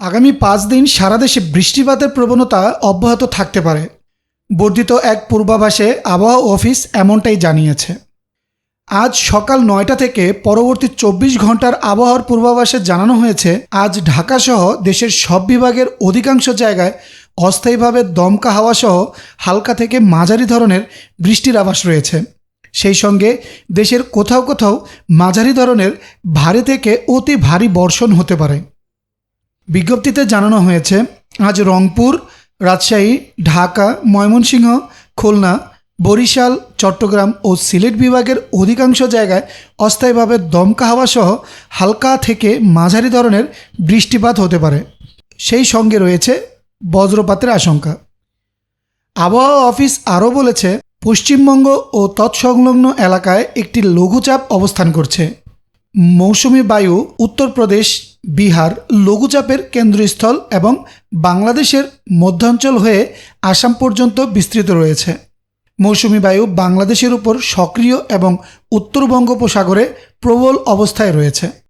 আগামী পাঁচ দিন সারা দেশে বৃষ্টিপাতের প্রবণতা অব্যাহত থাকতে পারে। বর্ধিত এক পূর্বাভাসে আবহাওয়া অফিস এমনটাই জানিয়েছে। আজ সকাল নয়টা থেকে পরবর্তী চব্বিশ ঘণ্টার আবহাওয়ার পূর্বাভাসে জানানো হয়েছে, আজ ঢাকাসহ দেশের সব বিভাগের অধিকাংশ জায়গায় অস্থায়ীভাবে দমকা হাওয়াসহ হালকা থেকে মাঝারি ধরনের বৃষ্টির আভাস রয়েছে। সেই সঙ্গে দেশের কোথাও কোথাও মাঝারি ধরনের ভারী থেকে অতি ভারী বর্ষণ হতে পারে। বিজ্ঞপ্তিতে জানানো হয়েছে, আজ রংপুর, রাজশাহী, ঢাকা, ময়মনসিংহ, খুলনা, বরিশাল, চট্টগ্রাম ও সিলেট বিভাগের অধিকাংশ জায়গায় অস্থায়ীভাবে দমকা হাওয়া সহ হালকা থেকে মাঝারি ধরনের বৃষ্টিপাত হতে পারে। সেই সঙ্গে রয়েছে বজ্রপাতের আশঙ্কা। আবহাওয়া অফিস আরও বলেছে, পশ্চিমবঙ্গ ও তৎসংলগ্ন এলাকায় একটি লঘুচাপ অবস্থান করছে। মৌসুমি বায়ু উত্তরপ্রদেশ বিহার লঘুচাপের কেন্দ্রস্থল এবং বাংলাদেশের মধ্যাঞ্চল হয়ে আসাম পর্যন্ত বিস্তৃত রয়েছে। মৌসুমি বায়ু বাংলাদেশের উপর সক্রিয় এবং উত্তর বঙ্গোপসাগরে প্রবল অবস্থায় রয়েছে।